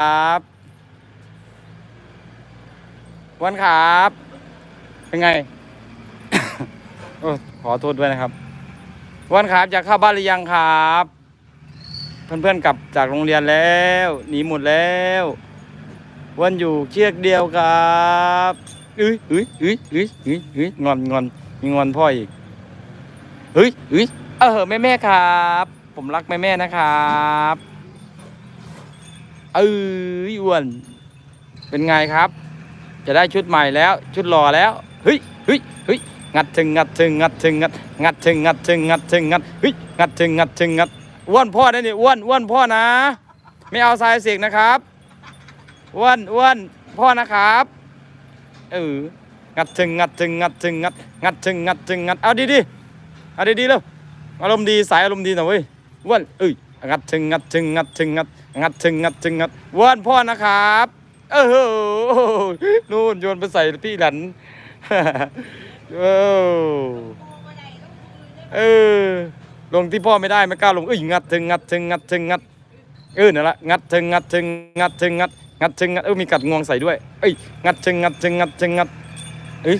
ครับวันครับ เป็นไง โอ้ขอโทษด้วยนะครับวันครับอยากเข้าบ้านหรือยังครับ เพื่อนๆกลับจากโรงเรียนแล้วหนีหมดแล้ววันอยู่เชือกเดียวครับเอ้ยเอ้ยเอ้ยเอ้ยเอ้ยเอ้ยงอนงอนมีงอนพ่ออีกเฮ้ยเฮ้ยเออแม่แม่ครับ ผมรักแม่แม่นะครับ เอ้ยอ้วน เป็นไงครับ จะได้ชุดใหม่แล้ว ชุดหล่อแล้วเฮ้ยเฮ้ยเฮ้ยงัดถึงงัดถึงงัดถึงงัดงัดถึงงัดถึงงัดถึงงัดเฮ้ยงัดถึงงัดถึงงัดอ้วนพ่อได้นี่อ้วนอ้วนพ่อนะ ไม่เอาทรายเสกนะครับอ้วนอ้วนพ่อนะครับเอองัดถึงงัดถึงงัดถึงงัดงัดถึงงัดถึงงัดเอาดีดีเอาดีดีเร็วอารมณ์ดีสายอารมณ์ดีหน่อยเว้ยอ้วนเอ้ย งัดถึงงัดถึงงัดถึงงัดงัดถึงงัดถึงงัดวอนพ่อนะครับเออนู่นโยนไปใส่พี่หลันเออเออลงที่พ่อไม่ได้ไม่กล้าลงเอ้ยงัดถึงงัดถึงงัดถึงงัดเออนั่นละงัดถึงงัดถึงงัดถึงงัดงัดถึงงัดเออมีกัดงวงใส่ด้วยเอ้ยงัดถึงงัดถึงงัดถึงงัดเอ้ย